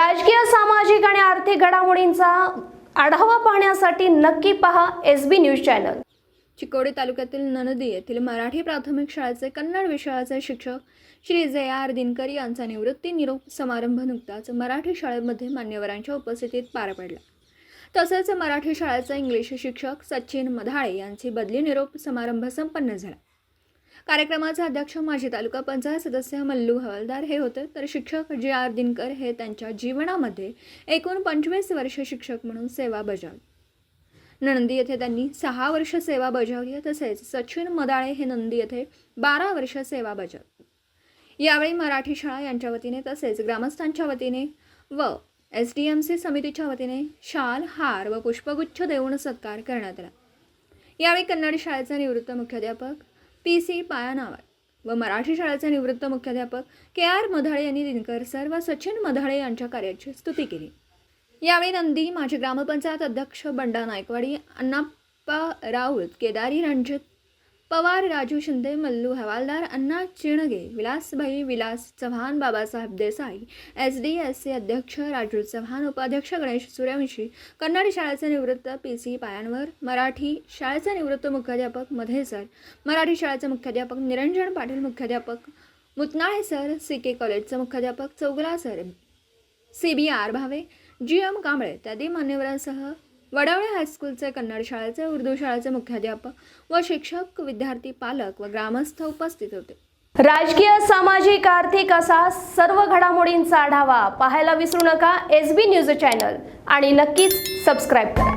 राजकीय सामाजिक आणि आर्थिक घडामोडींचा आढावा पाहण्यासाठी नक्की पहा S B news channel. Chikodi तालुक्यातील ननदी येथील मराठी प्राथमिक शाळेचे कन्नड विषयाचे शिक्षक श्री जे आर दिनकर यांचा निवृत्ती निरोप समारंभ नुकताच मराठी शाळेमध्ये मान्यवरांच्या उपस्थितीत पार पडला. तसेच मराठी शाळेचा इंग्लिश शिक्षक सचिन मधाळे यांची बदली निरोप समारंभ संपन्न झाला. कार्यक्रमाचे अध्यक्ष माजी तालुका पंचायत सदस्य मल्लू हवालदार हे होते. तर शिक्षक जे आर दिनकर हे त्यांच्या जीवनामध्ये एकूण पंचवीस वर्ष शिक्षक म्हणून सेवा बजावली. नंदी येथे त्यांनी सहा वर्ष सेवा बजावली. तसेच सचिन मदाळे हे नंदी येथे बारा वर्ष सेवा बजावली. यावेळी मराठी शाळा यांच्या वतीने तसेच ग्रामस्थांच्या वतीने व एस डी एम सी समितीच्या वतीने शाल हार व पुष्पगुच्छ देऊन सत्कार करण्यात आला. यावेळी कन्नड शाळेचे निवृत्त मुख्याध्यापक पी सी पायानावार व मराठी शाळेचे निवृत्त मुख्याध्यापक के आर मधाळे यांनी दिनकर सर व सचिन मधाळे यांच्या कार्याची स्तुती केली. यावेळी नंदी माजी ग्रामपंचायत अध्यक्ष बंडा Naikwadi Annappa Raut Kedari Ranjit Pawar Raju Shinde Mallu Hawaldar Anna Chinage Vilasbhai Vilas Chavan Babasaheb Desai S D S C अध्यक्ष राजू चव्हाण उपाध्यक्ष गणेश सूर्यवंशी कन्नड शाळेचे निवृत्त पी सी पायांवर मराठी शाळेचे निवृत्त मुख्याध्यापक मधे सर मराठी शाळेचे मुख्याध्यापक निरंजन पाटील मुख्याध्यापक मुतनाळे सर सी के कॉलेजचे मुख्याध्यापक Chougala sir C B R Bhave G M Kamble इत्यादी मान्यवरांसह वडवळे हायस्कूलचे कन्नड शाळेचे उर्दू शाळेचे मुख्याध्यापक व शिक्षक विद्यार्थी पालक व ग्रामस्थ उपस्थित होते. राजकीय सामाजिक आर्थिक असा सर्व घडामोडींचा आढावा पाहायला विसरू नका. एस बी न्यूज चॅनल आणि नक्कीच सबस्क्राईब करा.